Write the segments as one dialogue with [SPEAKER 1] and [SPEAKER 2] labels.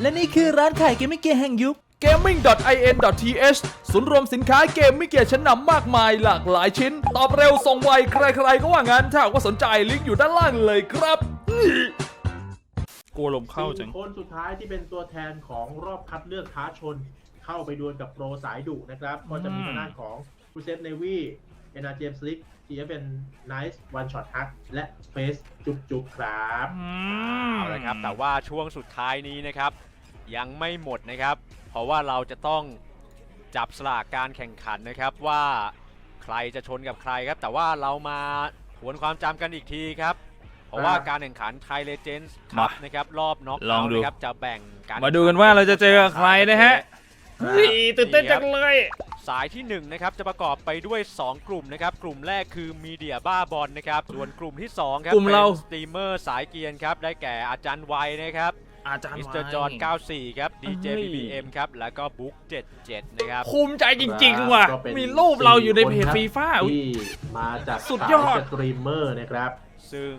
[SPEAKER 1] และนี่คือร้านขายเกมมิ่งเกียร์แห่งยุค
[SPEAKER 2] gaming.in.th ศูนย์รวมสินค้าเกมไม่เกียร์ชั้นนำมากมายหลากหลายชิ้น ตอบเร็วส่งไวใครๆก็ว่างั้นถ้าหากว่าสนใจลิงก์อยู่ด้านล่างเลยครับกลัวลมเข้าจัง
[SPEAKER 3] สี่คนสุดท้ายที่เป็นตัวแทนของรอบคัดเลือกท้าชน เข้าไปดวลกับโปรสายดุนะครับ ก็จะมีทางด้านของคูเซฟเนวีเอ็นอาร์เจมส์ลิกทีเป็นไนซ์วันช็อตฮักและเฟสจุกจุกครับ
[SPEAKER 4] เอาละครับ แต่ว่าช่วงสุดท้ายนี้นะครับ ยังไม่หมดนะครับ เพราะว่าเราจะต้องจับสลากการแข่งขันนะครับว่าใครจะชนกับใครครับ แต่ว่าเรามาทวนความจำกันอีกทีครับ เพราะว่า
[SPEAKER 3] ครับ
[SPEAKER 4] การแข่งขันไทยเลเจนส์ครับ
[SPEAKER 2] มา
[SPEAKER 4] นะครับรอบน็อก
[SPEAKER 2] ลองดู
[SPEAKER 4] นะครับจะแบ่งกัน
[SPEAKER 2] มาดูกันว่าเราจะเจอกับใครนะฮะเฮ้ยตื่นเต้นจังเลย
[SPEAKER 4] สายที่1นะครับจะประกอบไปด้วย 2 กลุ่มนะครับ กลุ่มแรกคือมีเดียบ้าบอลนะครับส่วนกลุ่มที่2ครับ
[SPEAKER 2] กลุ่มเรา
[SPEAKER 4] ป็นสตรีมเมอร์สายเกรียนครับได้แก่อาจารย์ไวยนะครับ
[SPEAKER 2] อาจารย์
[SPEAKER 4] มิสเตอร์จอห์น94 ครับ DJ
[SPEAKER 2] เฮ้ย
[SPEAKER 4] BBM ครับ แล้วก็บุ๊ก77 นะครับ
[SPEAKER 2] ภูมิใจจริง ๆ ว่ะ
[SPEAKER 3] ก็เป็น
[SPEAKER 2] มีรูปเราอยู่ในเพจ
[SPEAKER 3] สี่ค
[SPEAKER 2] ฟีฟ่า
[SPEAKER 3] ที่มาจาก
[SPEAKER 2] สุดยอด
[SPEAKER 3] สาสตรีมเมอร์นะครับ
[SPEAKER 4] ซึ่ง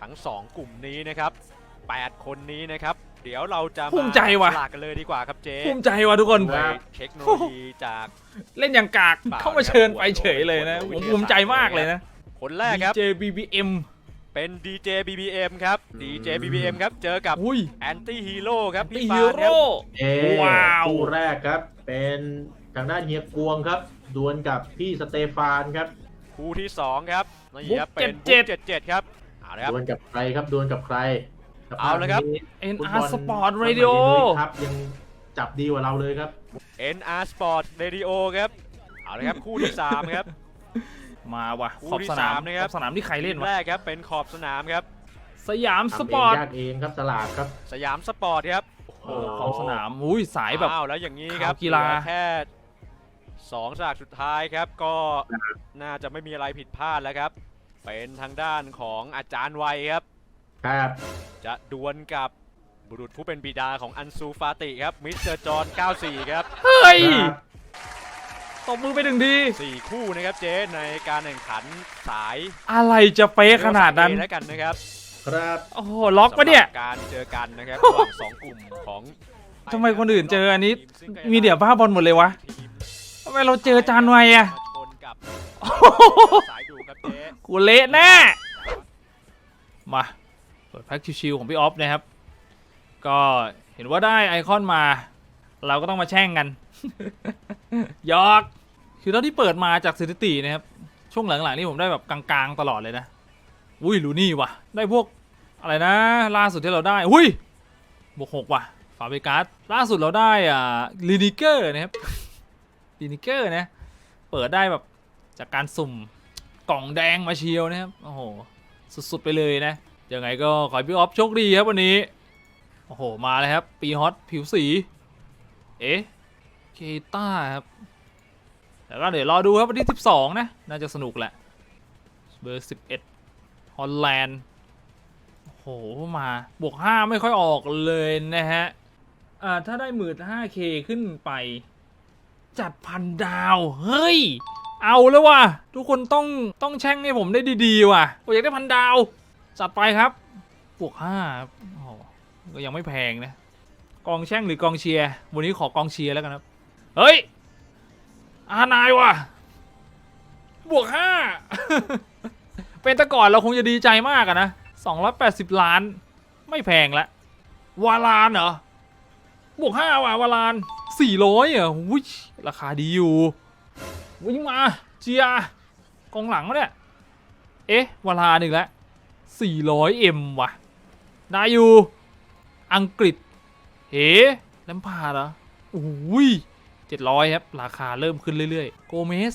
[SPEAKER 4] ทั้ง 2 กลุ่มนี้นะครับ 8 คนนี้นะครับ เดี๋ยวเราจะ
[SPEAKER 2] ภูมิใจว่ะ
[SPEAKER 4] สลากกันเลยดีกว่าครับเจ๊
[SPEAKER 2] ภูมิใจว่ะทุกคน
[SPEAKER 3] ค
[SPEAKER 4] ด้
[SPEAKER 3] รั
[SPEAKER 4] วย
[SPEAKER 3] บ
[SPEAKER 4] เทคโนโลยีจาก
[SPEAKER 2] เล่นอย่างกาก
[SPEAKER 4] เปล่า
[SPEAKER 2] เข้ามาเชิญไป
[SPEAKER 4] นะครับ
[SPEAKER 2] เฉยเลยนะ
[SPEAKER 4] หั
[SPEAKER 2] ผ
[SPEAKER 4] ว
[SPEAKER 2] ม
[SPEAKER 4] หัว
[SPEAKER 2] ภูมิใจมากเลยนะ
[SPEAKER 4] คนแรกครับ
[SPEAKER 2] DJ BBM
[SPEAKER 4] เป็น DJ BBM ครับ DJ BBM ครับ เจอกับ
[SPEAKER 2] อุ้ย
[SPEAKER 4] แอนตี้ฮีโร่ครับ
[SPEAKER 2] ตี
[SPEAKER 4] พี่
[SPEAKER 2] ฮี
[SPEAKER 4] ฟานครับ
[SPEAKER 2] โร่
[SPEAKER 3] เอ
[SPEAKER 2] ว้าว
[SPEAKER 3] คู่แรกครับ เป็นทางด้านเฮียกวงครับ ดวลกับพี่สเตฟานครับ
[SPEAKER 4] คู่ที่ 2 ครับนี่ครับ
[SPEAKER 2] บุ๊ก
[SPEAKER 4] เป็น
[SPEAKER 2] เจ็ด
[SPEAKER 4] บุ๊ก77ครับเอาละครับ
[SPEAKER 3] ดวลกับใครครับ ดวลกับใครสภพ
[SPEAKER 4] เอาเลยครับ
[SPEAKER 3] นี้
[SPEAKER 2] NR
[SPEAKER 3] ฟุตบอล
[SPEAKER 2] Sport Radio
[SPEAKER 3] สมัยนี้ครับยังจับดีกว่าเราเลยครับ
[SPEAKER 4] NR Sport Radio ครับเอาละครับ คู่ที่ 3 ครับ
[SPEAKER 2] มาว่ะ
[SPEAKER 4] คู่
[SPEAKER 2] ขอบ
[SPEAKER 4] ที่
[SPEAKER 2] สนาม
[SPEAKER 4] สามนะครับ
[SPEAKER 2] ขอบสนามที่ใครเล่น
[SPEAKER 4] ทีม
[SPEAKER 2] วะ
[SPEAKER 4] แรกครับเป็นขอบสนามครับ
[SPEAKER 2] สยามส
[SPEAKER 3] ทำ
[SPEAKER 2] ป
[SPEAKER 3] เอ
[SPEAKER 2] องร์ต
[SPEAKER 3] ยากเองครับสลากครับ
[SPEAKER 4] สยามสปอร์ตครับ
[SPEAKER 2] โอ้ขอบสนามอุ้ยสายแบบ
[SPEAKER 4] อ้าวแล้วอย่างนี้ครับ
[SPEAKER 2] ข่าวกีฬา
[SPEAKER 4] เหลือแค่สองสลากสุดท้ายครับก็น่าจะไม่มีอะไรผิดพลาดแล้วครับ เป็นทางด้านของอาจารย์ไวยครับ
[SPEAKER 3] ครับ
[SPEAKER 4] จะดวลกับบุรุษผู้เป็นบิดาของอันซูฟาติครับมิสเตอร์จอห์น94 ครับ
[SPEAKER 2] เฮ้ย
[SPEAKER 3] ครับ
[SPEAKER 2] ตบมือไปหนึ่งที
[SPEAKER 4] สี่คู่นะครับเจ๊ในการแข่งขันสาย
[SPEAKER 2] อะไรจะเป๊ะขนาดนั้น
[SPEAKER 4] เรียกว่สย A แล้วกันนะครับ
[SPEAKER 3] ครับ
[SPEAKER 2] โอ้โหล็อกปะเนี่ย
[SPEAKER 4] สำหรับการเจอกันนะครับระหว่างสองกลุ่มของ
[SPEAKER 2] ทำไมคนอื่นเจออันนี้มีเดี๋ยวบ้าบอลหมดเลยวะทำไมเราเจอจานไวอะ
[SPEAKER 4] มาชนกับสายดูครับเจ๊
[SPEAKER 2] กูเละแน่มาเปิดแพ็กชิวๆของพี่ออฟนะครับ ก็เห็นว่าได้ไอคอนมา เราก็ต้องมาแช่งกัน ยอก คือเท่าที่เปิดมาจากสถิตินะครับ ช่วงหลังๆนี่ผมได้แบบกลางๆตลอดเลยนะ อุ้ยรู้นี่ว่ะ ได้พวกอะไรนะ ล่าสุดที่เราได้ อุ้ยบวกหกว่ะฝาเบการ์ดล่าสุดเราได้อ่าลินิเกอร์นะครับลินิเกอร์นะ เปิดได้แบบจากการสุ่มกล่องแดงมาเชียวนะครับ โอ้โห สุดๆไปเลยนะ ยังไงก็ขอให้พี่ออฟโชคดีครับวันนี้ โอ้โห มาเลยครับ ปีฮอตผิวสี เอ๊ะเคต้าครับแล้วก็เดี๋ยวรอดูครับวันที่ 12 นะ น่าจะสนุกแหละ เบอร์ 11 ฮอลแลนด์โอ้โหมา บวก 5 ไม่ค่อยออกเลยนะฮะ อ่า ถ้าได้หมื่น 5K ขึ้นไป จัดพันดาว เฮ้ย เอาแล้วว่ะ ทุกคนต้องต้องแช่งให้ผมได้ดีๆว่ะผมอยากได้พันดาว จัดไปครับ บวกห้าครับโอ้ก็ยังไม่แพงนะ กองแช่งหรือกองเชียร์วันนี้ขอกองเชียร์แล้วกันครับ เฮ้ย อานายว่ะบวกห้าเป็นแต่ก่อนเราคงจะดีใจมากอะนะ280ล้าน ไม่แพงละวาลานเหรอบวกห้าว่ะวาลาน400อะอุ้ยราคาดีอยู่วิ่งมาเจียกองหลังวะเนี่ยเอ๊ะวาลาหนึ่งแล้ว 400M ว่ะได้อยู่อังกฤษ เฮ้แลมพาร์ดเหรอโอ้ย700ครับ ราคาเริ่มขึ้นเรื่อยๆ โกเมส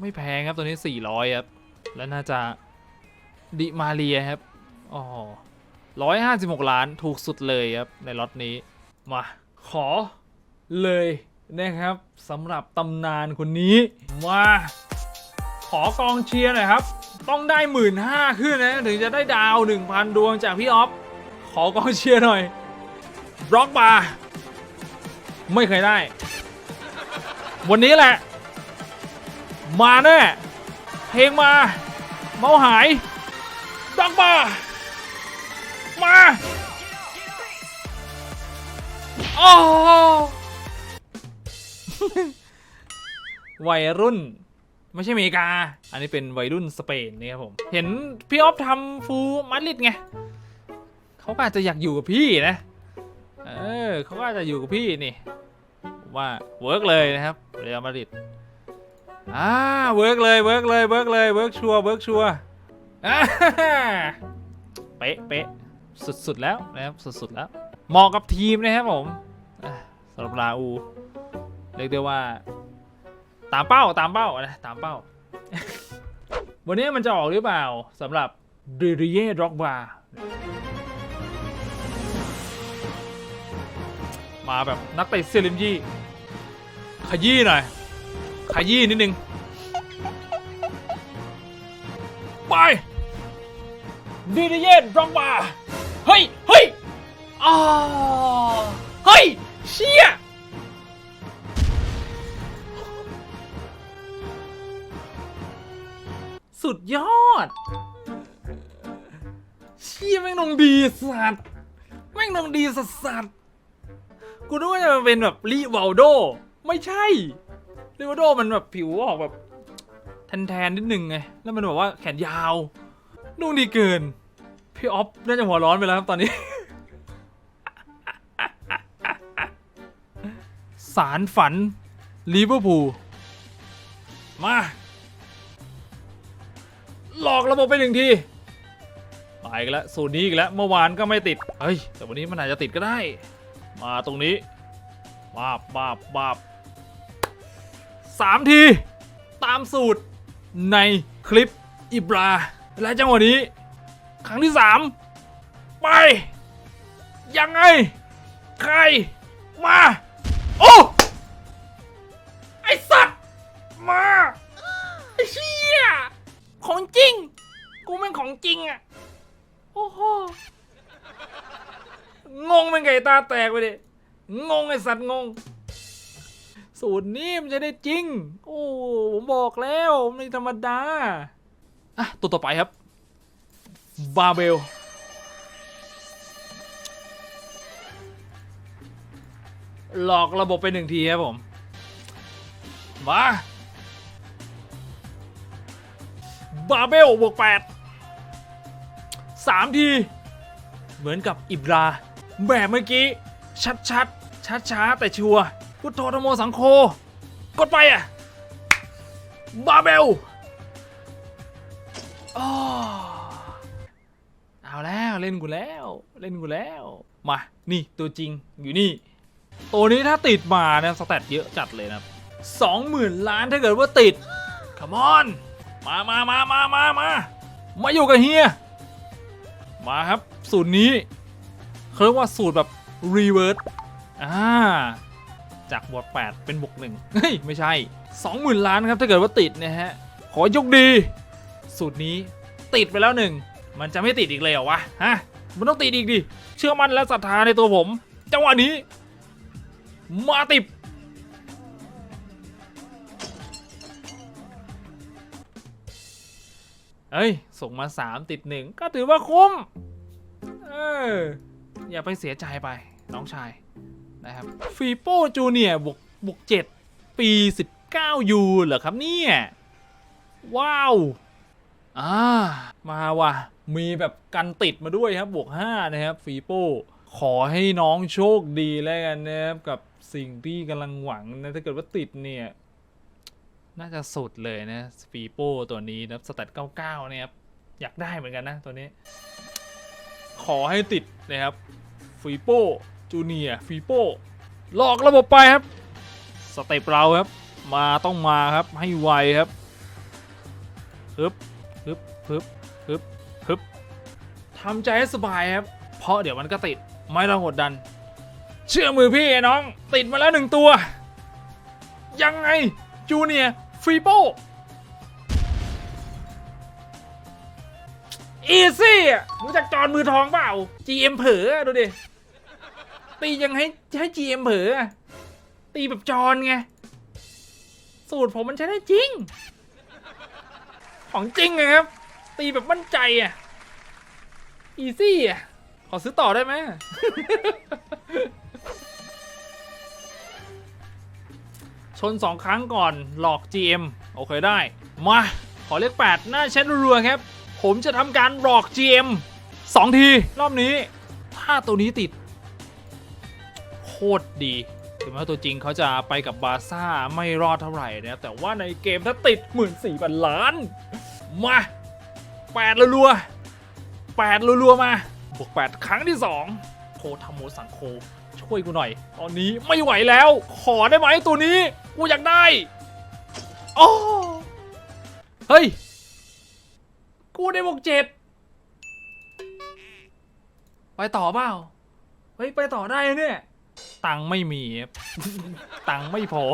[SPEAKER 2] ไม่แพงครับตัวนี้400ครับ และน่าจะดิมาเรียครับอ๋อ156ล้านถูกสุดเลยครับ ในล็อตนี้ มา ขอเลยนะครับสำหรับตำนานคนนี้ มา ขอกองเชียร์หน่อยครับ ต้องได้หมื่นห้าขึ้นนะ ถึงจะได้ดาว1,000ดวงจากพี่ออฟขอกองเชียร์หน่อย บล็อกบาร์ไม่เคยได้ วันนี้แหละ มาแน่เพลงมา เมาหายบล็อกบาร์มาโอ้วัยรุ่น ไม่ใช่อเมริกา อันนี้เป็นวัยรุ่นสเปนนี่ครับผม เห็นพี่ออฟทำฟูมาดริดไง เขาก็อาจจะอยากอยู่กับพี่นะ เออเขาก็อาจจะอยู่กับพี่นี่ ว่าเวิร์กเลยนะครับเรอัลมาดริดอ่าเวิร์กเลยเวิร์กเลยเวิร์กเลยเวิร์กชัวเวิร์กชัวเป๊ะเป๊ะสุดๆแล้วนะครับสุดๆแล้วเหมาะกับทีมนะครับผมสำหรับลาอูเรียกได้ว่า ตามเป้าตามเป้านะตามเป้า วันนี้มันจะออกหรือเปล่าสำหรับดริเย่ด็อกบา มาแบบนักเตะเซลิมยี่ ขยี้หน่อย ขยี้นิดนึง ไปด i ริเย่ด็อกบาเฮ้ย เฮ้ยอ่าเฮ้ย เชี่ยสุดยอด เชี่ยแม่งนงดีสัตว์แม่งนงดีสัสสัสๆ กูนึกว่าจะเป็นแบบลีวาลโด ไม่ใช่ลีวาลโดมันแบบผิวออกแบบแทนๆนิดนึงไง แล้วมันแบบว่าแขนยาว นุ่งดีเกิน พี่ออฟน่าจะหัวร้อนไปแล้วครับตอนนี้ สารฝันลิเวอร์พูลมา หลอกระบบไปหนึ่งทีไปอีกแล้วสูตรนี้อีกแล้ว เมื่อวานก็ไม่ติด เฮ้ย แต่วันนี้มันอาจจะติดก็ได้ มาตรงนี้บาบบาบบาบสามที ตามสูตรในคลิปอิบรา และจังหวะนี้ ครั้งที่สามไป ยังไง ใคร มา โอ้ไอสัตว์ มาไอเชี่ยของจริง กูแม่งของจริงอะโอ้โห งงเป็นไก่ตาแตกไปดิ งงไอสัตว์งง สูตรนี้มันจะได้จริง โอ้ผมบอกแล้วไม่ธรรมดา อะ ตัวต่อไปครับ บาเบล หลอกระบบไปหนึ่งทีครับผม มา บาเบลบวกแปดสามที เหมือนกับอิบรา แบบเมื่อกี้ ชัดชัดช้าช้าแต่ชัวร์พุทโธธโมสังโฆกดไปอะ บาเบลอ้อเอาแล้วเล่นกูแล้ว เล่นกูแล้ว มา นี่ตัวจริงอยู่นี่ ตัวนี้ถ้าติดมาเนี่ยสแตทเยอะจัดเลยนะสองหมื่นล้านถ้าเกิดว่าติด c มอน มามามามามามามาอยู่กับเฮีย มาครับ สูตรนี้ เขาเรียกว่าสูตรแบบรีเวิร์สอ่าจากบวก8เป็นบวกหนึ่งเฮ้ย ไม่ใช่ 20,000 ล้านครับ ถ้าเกิดว่าติดนะฮะ ขอยกดี สูตรนี้ติดไปแล้วหนึ่ง มันจะไม่ติดอีกเลยเหรอวะ ฮะ มันต้องติดอีกดิ เชื่อมั่นและศรัทธาในตัวผม จังหวะนี้ มาติดเอ้ย ส่งมา 3 ติด1ก็ถือว่าคุ้ม เออ อย่าไปเสียใจไปน้องชายนะครับฟีโปจูเนียบวกบวก7ปี 19 ยูเหรอครับเนี่ย ว้าว อ่า มาว่ะ มีแบบกันติดมาด้วยครับ บวก 5 นะครับ ฟีโป้ขอให้น้องโชคดีแล้วกันนะครับ กับสิ่งที่กำลังหวังนะ ถ้าเกิดว่าติดเนี่ย น่าจะสุดเลยนะ ฟีโป้ตัวนี้นะสแตท99เนี่ยครับ อยากได้เหมือนกันนะตัวนี้ ขอให้ติดนะครับฟีโป้จูเนียฟีโป้หลอกระบบไปครับ สเต็ปเราครับ มาต้องมาครับให้ไวครับฮึบฮึบฮึบฮึบฮึบทำใจให้สบายครับ เพราะเดี๋ยวมันก็ติดไม่ต้องกดดัน เชื่อมือพี่ไอ้น้อง ติดมาแล้วหนึ่งตัว ยังไงจูเนียฟีโป้ อีซี่อะรู้จักจอนมือทองเปล่า GM เผลออะดูดิ ตียังให้ให้ GM เผลอตีแบบจอนไง สูตรผมมันใช้ได้จริง ของจริงไงครับ ตีแบบมั่นใจอะ อีซี่อะ ขอซื้อต่อได้ไหม ชน2ครั้งก่อนหลอก GM โอเคได้ มา ขอเลข8หน้าแชทรัวๆครับ ผมจะทำการหลอก GM 2 ที รอบนี้ ถ้าตัวนี้ติด โคตรดี ถึงแม้ตัวจริงเขาจะไปกับบาซ่าไม่รอดเท่าไหร่นะแต่ว่าในเกมถ้าติด 1 4 0 0 0ล้าน มา8รัวๆ8รัวๆ มาบวก8ครั้งที่2โคทาโมสังโค ช่วยกูหน่อย ตอนนี้ไม่ไหวแล้ว ขอได้ไหมตัวนี้ กูอยากได้โอ้เฮ้ย กูได้บวกเจ็ดไปต่อเปล่าเฮ้ยไปต่อได้เนี่ยตังค์ไม่มีครับ ตังค์ไม่พอ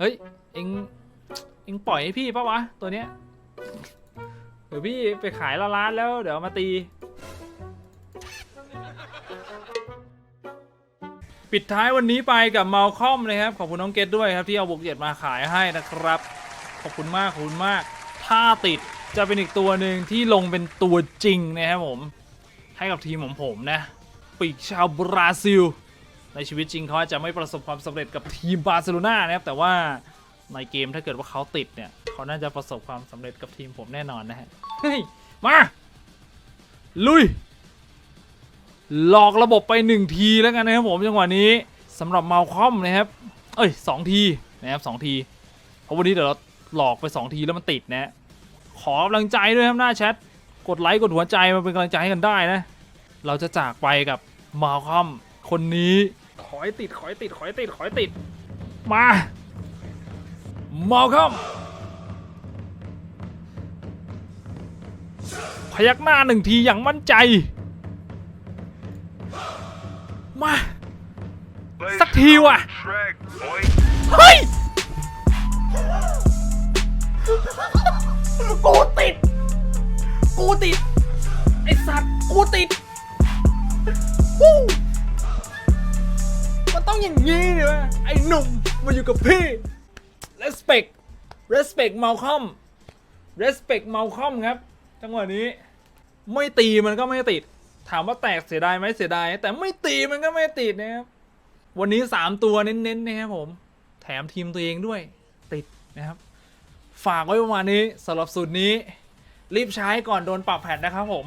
[SPEAKER 2] เฮ้ย เอ็ง เอ็งปล่อยให้พี่ปะวะ ตัวเนี้ย เดี๋ยวพี่ไปขายละล้านแล้ว เดี๋ยวเอามาตี ปิดท้ายวันนี้ไปกับเมาคอมนะครับ ขอบคุณน้องเกดด้วยครับที่เอาบวกเจ็ดมาขายให้นะครับ ขอบคุณมากขอบคุณมาก ถ้าติด จะเป็นอีกตัวหนึ่งที่ลงเป็นตัวจริงนะครับผม ให้กับทีมของผมนะ ปีกชาวบราซิล ในชีวิตจริงเขาจะไม่ประสบความสำเร็จกับทีมบาร์เซโลนานะครับ แต่ว่าในเกมถ้าเกิดว่าเขาติดเนี่ยเขาน่าจะประสบความสำเร็จกับทีมผมแน่นอนนะฮะเฮ้ยมา ลุย หลอกระบบไป 1 ทีแล้วกันนะครับผมจังหวะนี้สำหรับมาลคอมนะครับ เอ้ยสองทีนะครับสองทีเพราะวันนี้เดี๋ยวเราหลอกไป 2 ทีแล้วมันติดนะ ขอกำลังใจด้วยครับหน้าแชท กดไลค์กดหัวใจมาเป็นกำลังใจให้กันได้นะ เราจะจากไปกับมาคอมคนนี้ ขอให้ติดขอให้ติดขอให้ติดขอให้ติด มามาคอมพยักหน้าหนึ่งทีอย่างมั่นใจ มา สักทีว่ะ เฮ้ย กูติด กูติด ไอสัตว์กูติดวู้มันต้องอย่างนี้ดิวะไอหนุ่มมาอยู่กับพี่ respect respect Malcolm respect Malcolm ครับ จังหวะนี้ ไม่ตีมันก็ไม่ติด ถามว่าแตกเสียดายไหมเสียดาย แต่ไม่ตีมันก็ไม่ติดนะครับ วันนี้ 3 ตัวเน้นๆนะครับผม แถมทีมตัวเองด้วยติดนะครับ ฝากไว้ประมาณนี้สำหรับสูตรนี้ รีบใช้ก่อนโดนปรับแผ่นนะครับผม